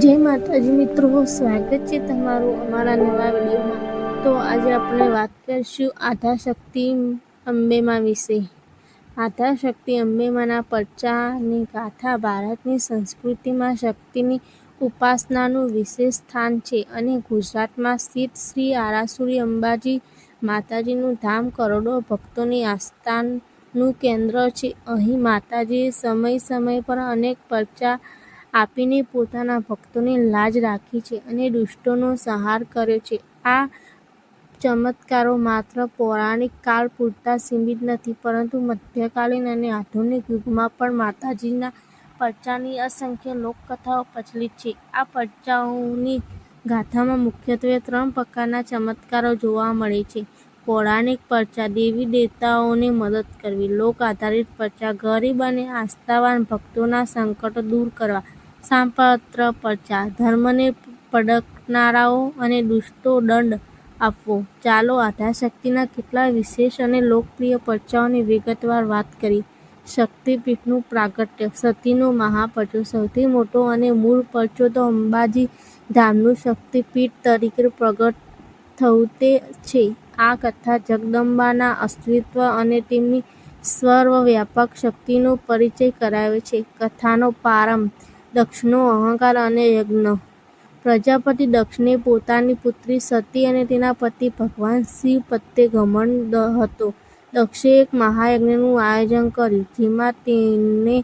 જય માતાજી મિત્રો, સ્વાગત છે તમારું અમારા નવા વિડીયોમાં. તો આજે આપણે વાત કરીશું આધાશક્તિ અંબેમાં વિશે. આધાશક્તિ અંબેમાના પરચાની ગાથા ભારતની સંસ્કૃતિમાં શક્તિની ઉપાસનાનું વિશેષ સ્થાન છે અને ગુજરાતમાં સ્થિત શ્રી આરાસુરી અંબાજી માતાજીનું ધામ કરોડો ભક્તોની આસ્થાનું કેન્દ્ર છે. અહીં માતાજીએ સમય સમય પર અનેક પરચા આપીને પોતાના ભક્તોને લાજ રાખી છે અને દુષ્ટોનો સંહાર કર્યો છે. આ ચમત્કારો માત્ર પૌરાણિક કાળ પૂરતા સીમિત નથી, પરંતુ મધ્યકાલીન અને આધુનિક યુગમાં પણ માતાજીના પરચાની અસંખ્ય લોકકથાઓ પ્રચલિત છે. આ પરચાઓની ગાથામાં મુખ્યત્વે ત્રણ પ્રકારના ચમત્કારો જોવા મળે છે. પૌરાણિક પરચા દેવી દેવતાઓને મદદ કરવી, લોક આધારિત પરચા ગરીબ અને આસ્થાવાન ભક્તોના સંકટો દૂર કરવા સામપાત્ર પરચા. ધર્મને પડકનારાઓ અને દુષ્ટો દંડ આપવો. ચાલો આધાશક્તિના કેટલાક વિશેષ અને લોકપ્રિય પરચાઓની વિગતવાર વાત કરી. શક્તિપીઠનું પ્રાગટ્ય. સતીનો મહાપરચો. સૌથી મોટો અને મૂળ પરચો તો અંબાજી ધામનું શક્તિપીઠ તરીકે પ્રગટ થયું તે છે. આ કથા જગદંબાના અસ્તિત્વ અને તેમની સર્વવ્યાપક શક્તિનો પરિચય કરાવે છે. કથાનો પ્રારંભ. દક્ષનો અહંકાર અને યજ્ઞ. પ્રજાપતિ દક્ષને પોતાની પુત્રી સતી અને તેના પતિ ભગવાન શિવ પ્રત્યે ઘમંડ હતો. દક્ષે એક મહાયજ્ઞનું આયોજન કર્યું, જેમાં તેણે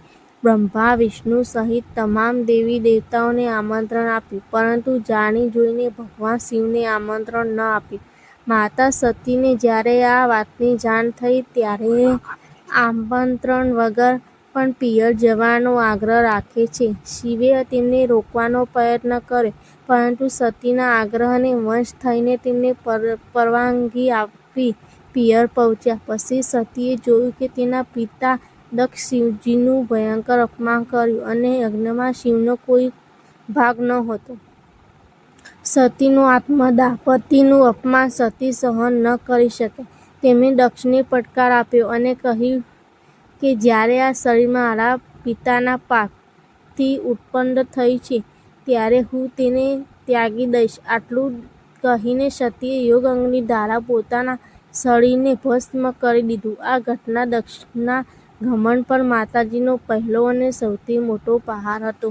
બ્રહ્મા, વિષ્ણુ સહિત તમામ દેવી દેવતાઓને આમંત્રણ આપ્યું, પરંતુ જાણી જોઈને ભગવાન શિવને આમંત્રણ ન આપ્યું. માતા સતીને જ્યારે આ વાતની જાણ થઈ, ત્યારે આમંત્રણ વગર પણ પિયર જવાનો આગ્રહ રાખે છે. શિવે તેમને રોકવાનો પ્રયત્ન કર્યો, પરંતુ સતીના આગ્રહને વશ થઈને તેમને પરવાનગી આપી પિયર પહોંચ્યા. પછી સતીએ જોયું કે તેના પિતા દક્ષ શિવજીનું ભયંકર અપમાન કર્યું અને યજ્ઞમાં શિવનો કોઈ ભાગ નહોતો સતીનો આત્મદાહ પતિનું અપમાન સતી સહન ન કરી શકે. તેમણે દક્ષને પડકાર આપ્યો અને કહ્યું કે જ્યારે આ શરીર મારા પિતાના પાપથી ઉત્પન્ન થઈ છે, ત્યારે હું તેને ત્યાગી દઈશ. આટલું કહીને સતીએ યોગ અંગની ધારા પોતાના શરીરને ભસ્મ કરી દીધું. આ ઘટના દક્ષના ઘમંડ પર માતાજીનો પહેલો અને સૌથી મોટો પહાર હતો.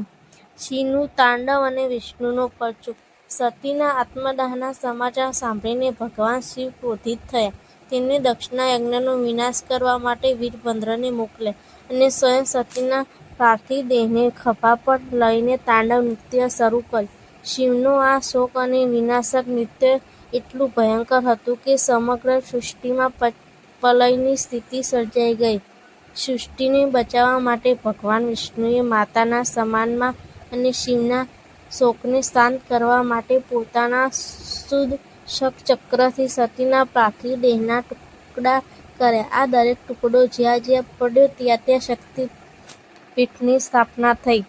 શિવનું તાંડવ અને વિષ્ણુનો પરચો. સતીના આત્મદાહના સમાચાર સાંભળીને ભગવાન શિવ ક્રોધિત થયા. તેમણે દક્ષના યજ્ઞનો વિનાશ કરવા માટે વીરભદ્રને મોકલ્યા અને સ્વયં સતીના પાર્થિવ દેહને ખભા પર લઈને તાંડવ નૃત્ય શરૂ કર્યું. શિવનો આ શોક અને વિનાશક નૃત્ય એટલું ભયંકર હતું કે સમગ્ર સૃષ્ટિમાં પલયની સ્થિતિ સર્જાઈ ગઈ. સૃષ્ટિને બચાવવા માટે ભગવાન વિષ્ણુએ માતાના સમાનમાં અને શિવના શોકને શાંત કરવા માટે પોતાના સુદર્શન ચક્રથી સતીના પાર્થિવ દેહના ટુકડા કર્યા આ દરેક ટુકડો જ્યાં જ્યાં પડ્યો ત્યાં ત્યાં શક્તિપીઠની સ્થાપના થઈ.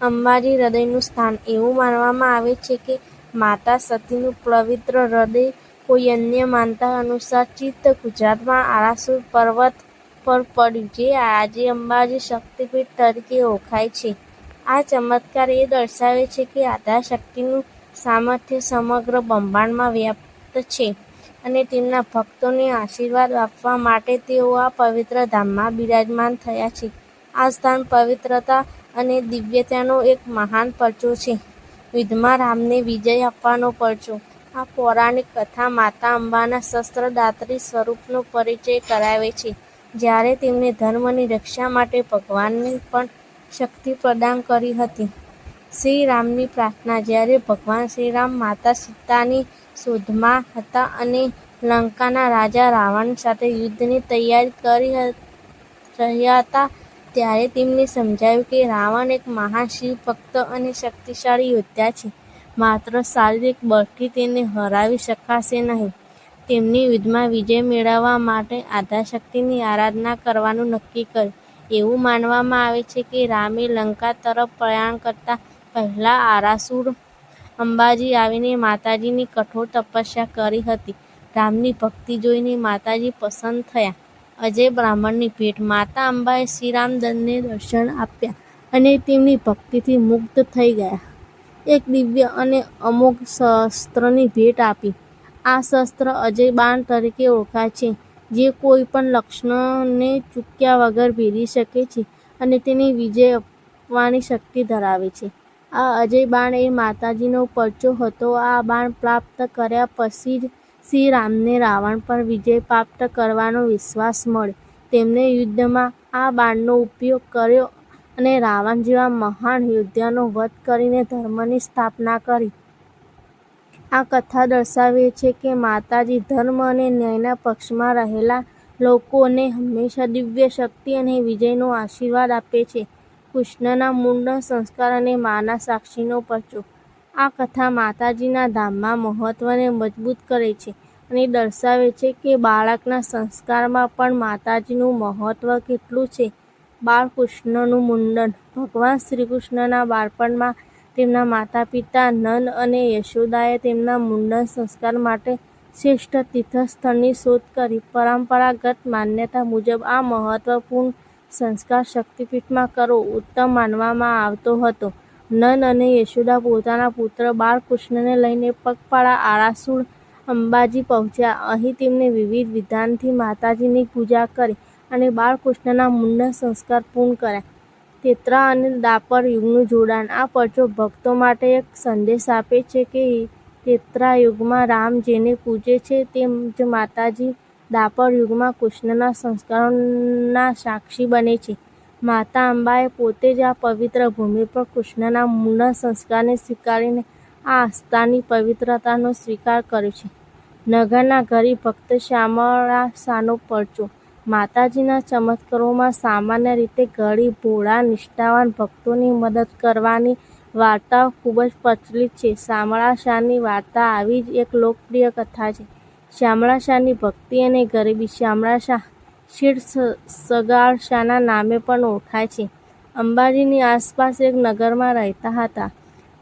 અંબાજી હૃદયનું સ્થાન. એવું માનવામાં આવે છે કે માતા સતીનું પવિત્ર હૃદય કોઈ અન્ય માનતા અનુસાર ચિત્ત ગુજરાતમાં આરાસુર પર્વત પર પડ્યું, જે આજે અંબાજી શક્તિપીઠ તરીકે ઓળખાય છે. આ ચમત્કાર એ દર્શાવે છે કે આધાર શક્તિનું સામર્થ્ય સમગ્ર બ્રહ્માંડમાં વ્યાપ્ત છે અને તેમના ભક્તોને આશીર્વાદ આપવા માટે તેઓ આ પવિત્ર ધામમાં બિરાજમાન થયા છે. આ સ્થાન પવિત્રતા અને દિવ્યતાનો એક મહાન પરચો છે. યુદ્ધમાં રામને વિજય આપવાનો પરચો. આ પૌરાણિક કથા માતા અંબાના શસ્ત્રદાત્રી સ્વરૂપનો પરિચય કરાવે છે. જ્યારે તેમણે ધર્મની રક્ષા માટે ભગવાનને પણ શક્તિ પ્રદાન કરી હતી. શ્રી રામની પ્રાર્થના. જ્યારે ભગવાન શ્રીરામ માતા સીતાની શોધમાં હતા અને લંકાના રાજા રાવણ સાથે યુદ્ધની તૈયારી કરી રહ્યા હતા, ત્યારે તેમને સમજાયું કે રાવણ એક મહાન શિવ ભક્ત અને શક્તિશાળી યોદ્ધા છે. માત્ર શારીરિક બળથી તેને હરાવી શકાશે નહીં. તેમની યુદ્ધમાં વિજય મેળવવા માટે આધારશક્તિની આરાધના કરવાનું નક્કી કર્યું. એવું માનવામાં આવે છે કે રામે લંકા તરફ પ્રયાણ કરતા પહેલા આરાસુર અંબાજી આવીને માતાજીની કઠોર તપસ્યા કરી હતી રામની ભક્તિ જોઈને માતાજી પસંદ થયા અજય બ્રાહ્મણની ભેટ માતા અંબાએ શ્રીરામદનને દર્શન આપ્યા અને તેમની ભક્તિથી મુગ્ધ થઈ ગયા. એક દિવ્ય અને અમોઘ શસ્ત્રની ભેટ આપી. આ શસ્ત્ર અજય બાણ તરીકે ઓળખાય છે, જે કોઈ પણ લક્ષ્યને ચૂક્યા વગર ભેદી શકે છે અને તેને વિજય આપવાની શક્તિ ધરાવે છે. આ અજય બાણ એ માતાજીનો પરચો હતો. આ બાણ પ્રાપ્ત કર્યા પછી જ શ્રી રામને રાવણ પર વિજય પ્રાપ્ત કરવાનો વિશ્વાસ મળ્યો. તેમણે યુદ્ધમાં આ બાણનો ઉપયોગ કર્યો અને રાવણ જેવા મહાન યોદ્ધાનો વધ કરીને ધર્મની સ્થાપના કરી. આ કથા દર્શાવે છે કે માતાજી ધર્મ અને ન્યાયના પક્ષમાં રહેલા લોકોને હંમેશા દિવ્ય શક્તિ અને વિજયનો આશીર્વાદ આપે છે. કૃષ્ણના મુંડન સંસ્કાર અને માના સાક્ષીનો પરચો આ કથા માતાજીના ધામમાં મહત્ત્વને મજબૂત કરે છે અને દર્શાવે છે કે બાળકના સંસ્કારમાં પણ માતાજીનું મહત્ત્વ કેટલું છે. બાળકૃષ્ણનું મુંડન ભગવાન શ્રી કૃષ્ણના બાળપણમાં તેમના માતા પિતા નંદ અને યશોદાએ તેમના મુંડન સંસ્કાર માટે શ્રેષ્ઠ તીર્થસ્થળની શોધ કરી. પરંપરાગત માન્યતા મુજબ આ મહત્વપૂર્ણ સંસ્કાર શક્તિપીઠમાં કરવો ઉત્તમ માનવામાં આવતો હતો. નંદ અને યશોદા પોતાના પુત્ર બાળકૃષ્ણને લઈને પગપાળા આરાસુર અંબાજી પહોંચ્યા. અહીં તેમણે વિવિધ વિધાનથી માતાજીની પૂજા કરી અને બાળકૃષ્ણના મુંડન સંસ્કાર પૂર્ણ કર્યા. તેત્રા અને દાપર યુગનું જોડાણ આ પરચો ભક્તો માટે એક સંદેશ આપે છે કે તેત્રા યુગમાં રામ જેને પૂજે છે તેમ જ માતાજી દ્વાપર યુગમાં કૃષ્ણના સંસ્કારોના સાક્ષી બને છે. માતા અંબાએ પોતે જ આ પવિત્ર ભૂમિ પર કૃષ્ણના મૂળના સંસ્કારને સ્વીકારીને આ આસ્થાની પવિત્રતાનો સ્વીકાર કર્યો છે. નગરના ગરીબ ભક્ત શ્યામળા શાનો પરચો માતાજીના ચમત્કારોમાં સામાન્ય રીતે ગરીબ, ભોળા, નિષ્ઠાવાન ભક્તોની મદદ કરવાની વાર્તાઓ ખૂબ જ પ્રચલિત છે. શામળા શાહની વાર્તા આવી જ એક લોકપ્રિય કથા છે. શામળા શાહની ભક્તિ અને ગરીબી શામળા શાહ શીર સગાળ શાહના નામે પણ ઓળખાય છે. અંબાજીની આસપાસ એક નગરમાં રહેતા હતા.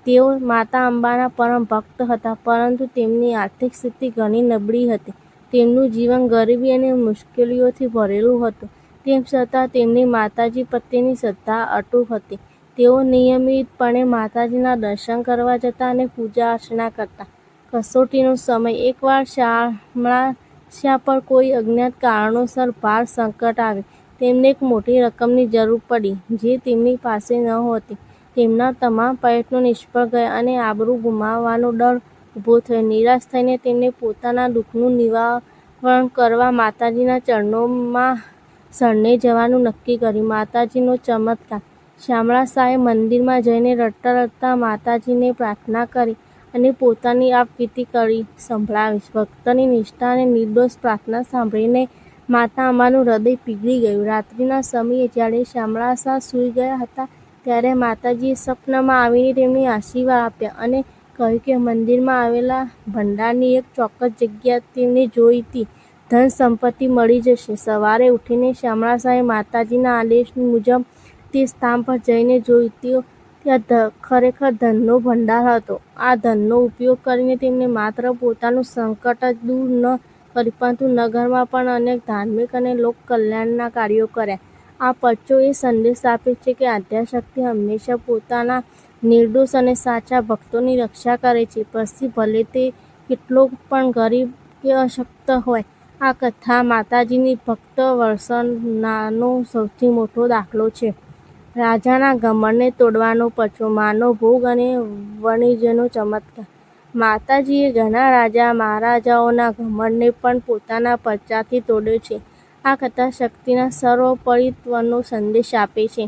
તેઓ માતા અંબાના પરમ ભક્ત હતા, પરંતુ તેમની આર્થિક સ્થિતિ ઘણી નબળી હતી. તેમનું જીવન ગરીબી અને મુશ્કેલીઓથી ભરેલું હતું. તેમ છતાં તેમની માતાજી પ્રત્યેની શ્રદ્ધા અટૂટ હતી. તેઓ નિયમિતપણે માતાજીના દર્શન કરવા જતા અને પૂજા અર્ચના કરતા. કસોટીનો સમય એકવાર શામળા શા પર કોઈ અજ્ઞાત કારણોસર ભાર સંકટ આવ્યું. તેમને એક મોટી રકમની જરૂર પડી, જે તેમની પાસે નહોતી. તેમના તમામ પ્રયત્નો નિષ્ફળ ગયા અને આબરૂ ગુમાવવાનો ડર ઊભો થયો. નિરાશ થઈને તેમણે પોતાના દુઃખનું નિવારણ કરવા માતાજીના ચરણોમાં શરણે જવાનું નક્કી કર્યું. માતાજીનો ચમત્કાર શામળા શાએ મંદિરમાં જઈને રડતા રડતા માતાજીને પ્રાર્થના કરી અને પોતાની આપવીતી કરી સંભળાવીશ ભક્તની નિષ્ઠા અને નિર્દોષ પ્રાર્થના સાંભળીને માતા અમારું હૃદય પીગળી ગયું. રાત્રિના સમયે જ્યારે શામળા સૂઈ ગયા હતા, ત્યારે માતાજીએ સપનામાં આવીને તેમને આશીર્વાદ આપ્યા અને કહ્યું કે મંદિરમાં આવેલા ભંડારની એક ચોક્કસ જગ્યા તેમને જોઈતી ધન-સંપત્તિ મળી જશે. સવારે ઉઠીને શ્યામળાસાએ માતાજીના આદેશ મુજબ તે સ્થાન પર જઈને જોઈ તો ત્યાં ખરેખર ધનનો ભંડાર હતો. આ ધનનો ઉપયોગ કરીને તેમણે માત્ર પોતાનું સંકટ જ દૂર ન કરી પરંતુ નગરમાં પણ અનેક ધાર્મિક અને લોકકલ્યાણના કાર્યો કર્યા. આ પચ્ચો એ સંદેશ આપે છે કે આધ્યાશક્તિ હંમેશા પોતાના નિર્દોષ અને સાચા ભક્તોની રક્ષા કરે છે, પછી ભલે તે કેટલો પણ ગરીબ કે અશક્ત હોય. આ કથા માતાજીની ભક્ત વર્ષનાનો સૌથી મોટો દાખલો છે. રાજાના ઘમંડને તોડવાનો પછો માનો ભોગ અને વણિજનો ચમત્કાર માતાજીએ ઘણા રાજા મહારાજાઓના ઘમંડને પણ પોતાના પચાથી તોડ્યો છે. આ કથા શક્તિના સર્વપરિત્વનો સંદેશ આપે છે.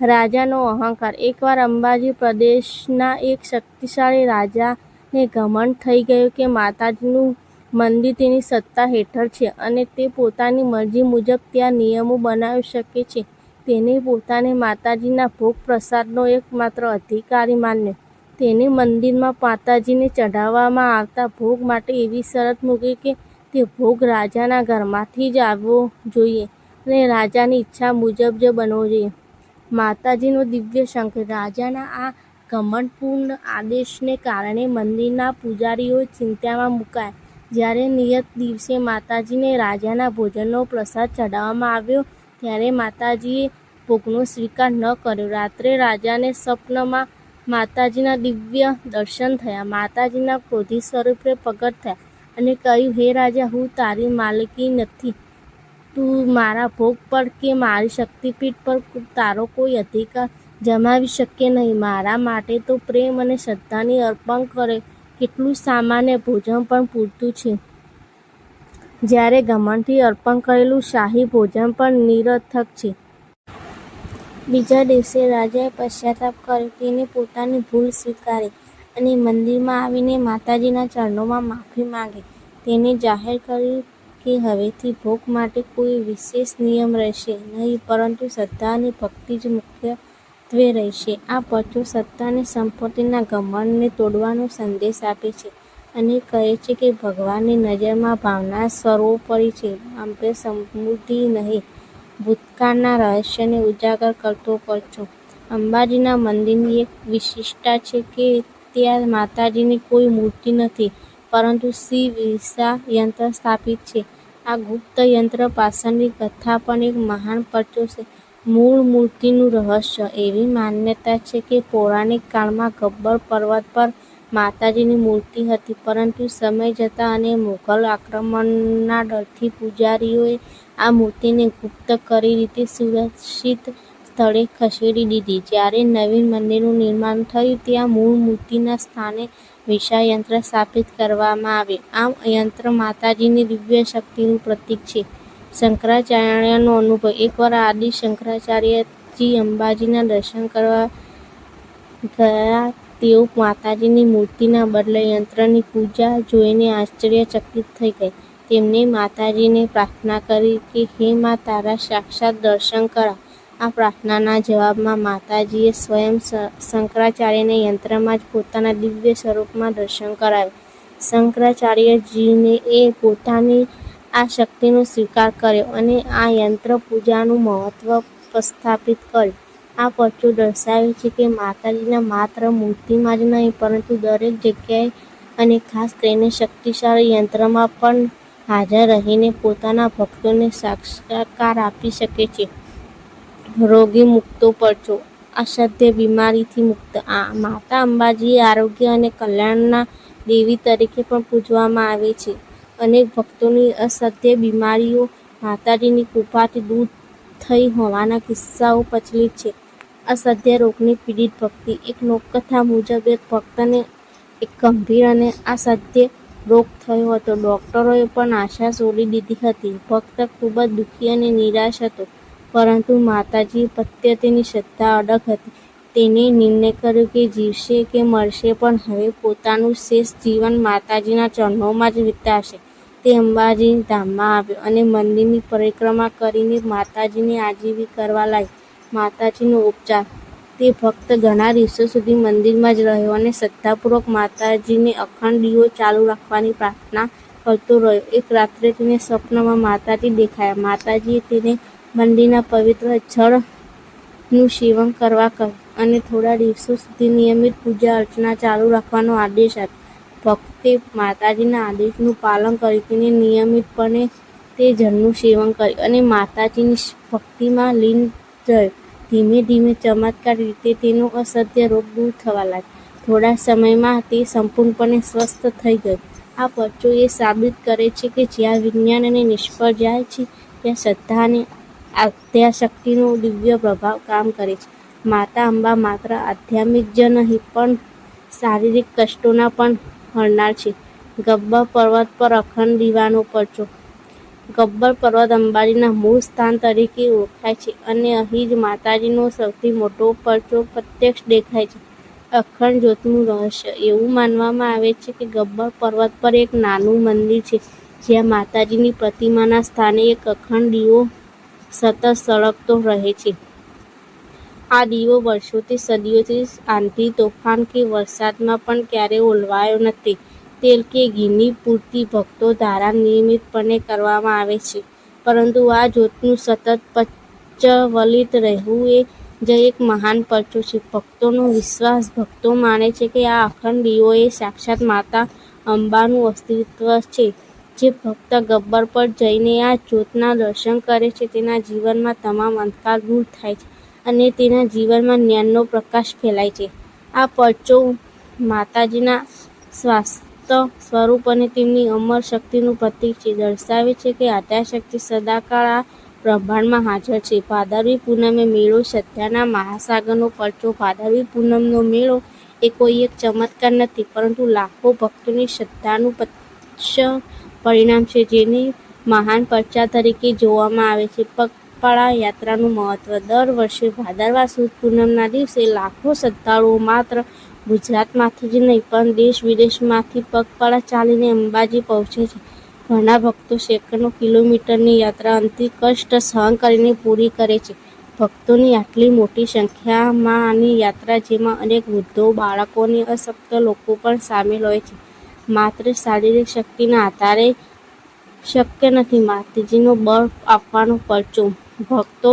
રાજાનો અહંકાર એકવાર અંબાજી પ્રદેશના એક શક્તિશાળી રાજાને ઘમંડ થઈ ગયો કે માતાજીનું મંદિર તેની સત્તા હેઠળ છે અને તે પોતાની મરજી મુજબ ત્યાં નિયમો બનાવી શકે છે. તેને પોતાને માતાજીના ભોગ-પ્રસાદનો એકમાત્ર અધિકારી માન્યો. તેને મંદિરમાં માતાજીને ચઢાવવામાં આવતા ભોગ માટે એવી શરત મૂકી કે તે ભોગ રાજાના ઘરમાંથી જ આવવો જોઈએ અને રાજાની ઈચ્છા મુજબ જ બનવો જોઈએ. માતાજીનો દિવ્ય શંખ રાજાના આ ઘમંડપૂર્ણ આદેશને કારણે મંદિરના પૂજારીઓ ચિંતામાં મુકાયા. જ્યારે નિયત દિવસે માતાજીને રાજાના ભોજનનો પ્રસાદ ચઢાવવામાં આવ્યો, ત્યારે માતાજીએ ભોગનો સ્વીકાર ન કર્યો. રાત્રે રાજાને સ્વપ્નમાં માતાજીના દિવ્ય દર્શન થયા. માતાજીના ક્રોધી સ્વરૂપે પ્રગટ થયા અને કહ્યું, હે રાજા, હું તારી માલકી નથી. તું મારા ભોગ પર કે મારી શક્તિપીઠ પર તારો કોઈ અધિકાર જમાવી શકે નહીં. મારા માટે તો પ્રેમ અને શ્રદ્ધાની અર્પણ કરે કેટલું સામાન્ય ભોજન પણ પૂરતું છે. જ્યારે ઘમંડથી અર્પણ કરેલું શાહી ભોજન પણ નિરર્થક છે. બીજા દિવસે રાજાએ પશ્ચાતાપ કર્યો. તેણે પોતાની ભૂલ સ્વીકારી અને મંદિરમાં આવીને માતાજીના ચરણોમાં માફી માંગી. તેને જાહેર કર્યું કે હવેથી ભોગ માટે કોઈ વિશેષ નિયમ રહેશે નહીં, પરંતુ શ્રદ્ધા અને ભક્તિ જ મુખ્યત્વે રહેશે. આ પચો સત્તા અને સંપત્તિના ઘમંડને તોડવાનો સંદેશ આપે છે અને કહે છે કે ભગવાનની નજરમાં ભાવના સર્વોપરી છે. અંબે સમૃદ્ધિ નહીં, ભૂતકાળના રહસ્યને ઉજાગર કરતો પરચો અંબાજીના મંદિરની એક વિશિષ્ટતા છે કે ત્યાં માતાજીની કોઈ મૂર્તિ નથી, પરંતુ શ્રી વિસા યંત્ર સ્થાપિત છે. આ ગુપ્ત યંત્ર પાછળની કથા પણ એક મહાન પરચો છે. મૂળ મૂર્તિનું રહસ્ય એવી માન્યતા છે કે પૌરાણિક કાળમાં ગબ્બર પર્વત પર માતાજીની મૂર્તિ હતી, પરંતુ સમય જતાં અને મુઘલ આક્રમણના ડરથી પૂજારીઓએ આ મૂર્તિને ગુપ્ત કરી રીતે સુરક્ષિત સ્થળે ખસેડી દીધી. જ્યારે નવીન મંદિરનું નિર્માણ થયું, ત્યાં મૂળ મૂર્તિના સ્થાને વિશાળ યંત્ર સ્થાપિત કરવામાં આવ્યું. આ યંત્ર માતાજીની દિવ્ય શક્તિનું પ્રતીક છે. શંકરાચાર્યનો અનુભવ એકવાર આદિ શંકરાચાર્યજી અંબાજીના દર્શન કરવા ગયા. તેઓ માતાજીની મૂર્તિના બદલે યંત્રની પૂજા જોઈને આશ્ચર્યચકિત થઈ ગયા. તેમણે માતાજીને પ્રાર્થના કરી કે હે મા, તારા સાક્ષાત દર્શન કરા આ પ્રાર્થનાના જવાબમાં માતાજીએ સ્વયં શંકરાચાર્યને યંત્રમાં જ પોતાના દિવ્ય સ્વરૂપમાં દર્શન કરાવ્યું શંકરાચાર્યજીને એ પોતાની આ શક્તિનો સ્વીકાર કર્યો અને આ યંત્ર પૂજાનું મહત્વ પ્રસ્થાપિત કર્યું. આ પરચું દર્શાવે છે કે માતાજીના માત્ર મૂર્તિમાં જ નહીં, પરંતુ દરેક જગ્યાએ અને ખાસ કરીને શક્તિશાળી યંત્રમાં પણ હાજર રહીને પોતાના ભક્તોને સાક્ષાત્કાર આપી શકે છે. રોગી મુક્તો પરચો અસાધ્ય બીમારીથી મુક્ત આ માતા અંબાજી આરોગ્ય અને કલ્યાણના દેવી તરીકે પણ પૂજવામાં આવે છે. અનેક ભક્તોની અસાધ્ય બીમારીઓ માતાજીની કૃપાથી દૂર થઈ હોવાના કિસ્સાઓ પ્રચલિત છે. અસાધ્ય રોગની પીડિત ભક્તિ એક લોકકથા મુજબ, એક ભક્તને એક ગંભીર અને અસાધ્ય રોગ થયો હતો. ડૉક્ટરોએ પણ આશા છોડી દીધી હતી. ભક્ત ખૂબ જ દુઃખી અને નિરાશ હતો, પરંતુ માતાજી પ્રત્યે તેની શ્રદ્ધા અડગ હતી. તેને નિર્ણય કર્યો કે જીવશે કે મરશે, પણ હવે પોતાનું શેષ જીવન માતાજીના ચરણોમાં જ વિતાશે તે અંબાજી ધામમાં આવ્યો અને મંદિરની પરિક્રમા કરીને માતાજીની આજીવી કરવા લાગી માતાજીનો ઉપચાર તે ભક્ત ઘણા દિવસો સુધી મંદિરમાં જ રહ્યો અને શ્રદ્ધાપૂર્વક માતાજીને અખંડ દીવો ચાલુ રાખવાની પ્રાર્થના કરતો રહ્યો. એક રાત્રે તેને સ્વપ્નમાં માતાજી દેખાયા. માતાજીએ તેને મંદિરના પવિત્ર જળનું સેવન કરવા કહ્યું અને થોડા દિવસો સુધી નિયમિત પૂજા અર્ચના ચાલુ રાખવાનો આદેશ આપ્યો. ભક્તે માતાજીના આદેશનું પાલન કર્યું. તેને નિયમિતપણે તે જળનું સેવન કર્યું અને માતાજીની ભક્તિમાં લીન રહ્યો. ધીમે ધીમે ચમત્કાર રીતે તેનો અસધ્ય રોગ દૂર થવા લાગ્યો. થોડા સમયમાં તે સંપૂર્ણપણે સ્વસ્થ થઈ ગયો. આ પરચો એ સાબિત કરે છે કે જ્યાં વિજ્ઞાન નિષ્ફળ જાય છે, ત્યાં શ્રદ્ધા અને આદ્યાશક્તિનો દિવ્ય પ્રભાવ કામ કરે છે. માતા અંબા માત્ર આધ્યાત્મિક જ નહીં, પણ શારીરિક કષ્ટોના પણ હરનાર છે. ગબ્બર પર્વત પર અખંડ દીવાનો પરચો ગબ્બર પર્વત અંબાજીના મૂળ સ્થાન તરીકે ઓળખાય છે અને અહીં જ માતાજીનો સૌથી મોટો પરચો પ્રત્યક્ષ દેખાય છે. અખંડ જ્યોતનું રહસ્ય એવું માનવામાં આવે છે કે ગબ્બર પર્વત પર એક નાનું મંદિર છે, જ્યાં માતાજીની પ્રતિમાના સ્થાને એક અખંડ દીવો સતત સળગતો રહે છે. આ દીવો વર્ષોથી, સદીઓથી આંધી, તોફાન કે વરસાદમાં પણ ક્યારેય ઓલવાયો નથી. તેલ કે ઘીની પૂર્તિ ભક્તો દ્વારા નિયમિતપણે કરવામાં આવે છે, પરંતુ આ જ્યોતનું સતત પચવલિત રહેવું એ જે એક મહાન પરચો છે. ભક્તોનો વિશ્વાસ ભક્તો માને છે કે આ અખંડ દીવો એ સાક્ષાત માતા અંબાનું અસ્તિત્વ છે. જે ભક્ત ગબ્બર પર જઈને આ જ્યોતના દર્શન કરે છે, તેના જીવનમાં તમામ અંધકાર દૂર થાય છે અને તેના જીવનમાં જ્ઞાનનો પ્રકાશ ફેલાય છે. આ પરચો માતાજીના શાશ્વત સ્વરૂપ અને તેમની અમર શક્તિનું પ્રતીક છે. દર્શાવે છે કે આદ્યશક્તિ સદાકાળ આ બ્રહ્માંડમાં હાજર છે. ભાદરવી પૂનમે મેળો શ્રદ્ધાના મહાસાગરનો પરચો ભાદરવી પૂનમનો મેળો એ કોઈ એક ચમત્કાર નથી, પરંતુ લાખો ભક્તોની શ્રદ્ધાનું પક્ષ પરિણામ છે, જેને મહાન પરચા તરીકે જોવામાં આવે છે. પગપાળા યાત્રાનું મહત્વ દર વર્ષે ભાદરવા સુદ પૂનમના દિવસે લાખો શ્રદ્ધાળુઓ માત્ર ગુજરાતમાંથી જ નહીં પણ દેશ-વિદેશમાંથી પગપાળા ચાલીને અંબાજી પહોંચે છે. ઘણા ભક્તો સેંકડો કિલોમીટરની યાત્રા અંતિમ કષ્ટ સહન કરીને પૂરી કરે છે. ભક્તોની આટલી મોટી સંખ્યામાં આની યાત્રા, જેમાં અનેક વૃદ્ધો, બાળકો અને અશક્ત લોકો પણ સામેલ હોય છે, માત્ર શારીરિક શક્તિના આધારે શક્ય નથી. માતાજીનો બળ આપવાનો પરચો ભક્તો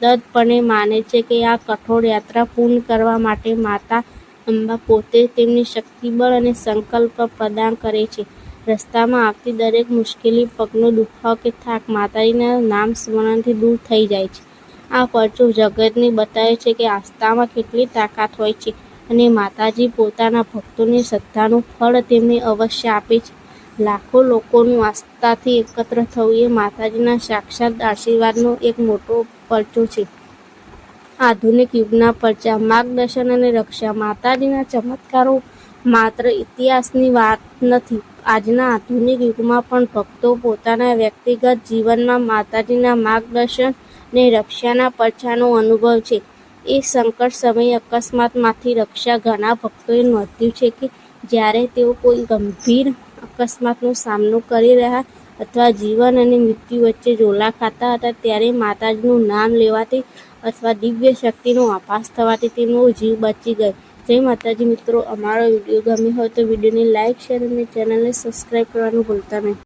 દત્તપણે માને છે કે આ કઠોર યાત્રા પૂર્ણ કરવા માટે માતા અંબા પોતે તેમની શક્તિબળ અને સંકલ્પ પ્રદાન કરે છે. રસ્તામાં આવતી દરેક મુશ્કેલી, પગનો દુખાવ કે થાક માતાજીના નામ સ્મરણથી દૂર થઈ જાય છે. આ પરચો જગતને બતાવે છે કે આસ્થામાં કેટલી તાકાત હોય છે અને માતાજી પોતાના ભક્તોની શ્રદ્ધાનું ફળ તેમને અવશ્ય આપે છે. લાખો લોકોનું આસ્થાથી એકત્ર થવું એ માતાજીના સાક્ષાત આશીર્વાદનો એક મોટો પરચો છે. આધુનિક યુગના પરચા, માર્ગદર્શન અને રક્ષા માતાજીના ચમત્કારો માત્ર ઇતિહાસની વાત નથી. આજના આધુનિક યુગમાં પણ ભક્તો પોતાના વ્યક્તિગત જીવનમાં માતાજીના માર્ગદર્શન અને રક્ષાના પરચાનો અનુભવ છે. એ સંકટ સમયે અકસ્માતમાંથી રક્ષા ઘણા ભક્તોએ નોંધ્યું છે કે જ્યારે તેઓ કોઈ ગંભીર અકસ્માતનો સામનો કરી રહ્યા અથવા જીવન અને મૃત્યુ વચ્ચે ઝોલા ખાતા હતા, ત્યારે માતાજીનું નામ લેવાથી અથવા દિવ્ય શક્તિનો આભાસ થવાથી તેમનો જીવ બચી ગયો. જય માતાજી મિત્રો અમારો વીડિયો ગમ્યો હોય તો વિડીયોને લાઇક, શેર અને ચેનલને સબસ્ક્રાઇબ કરવાનું ભૂલતા નહીં.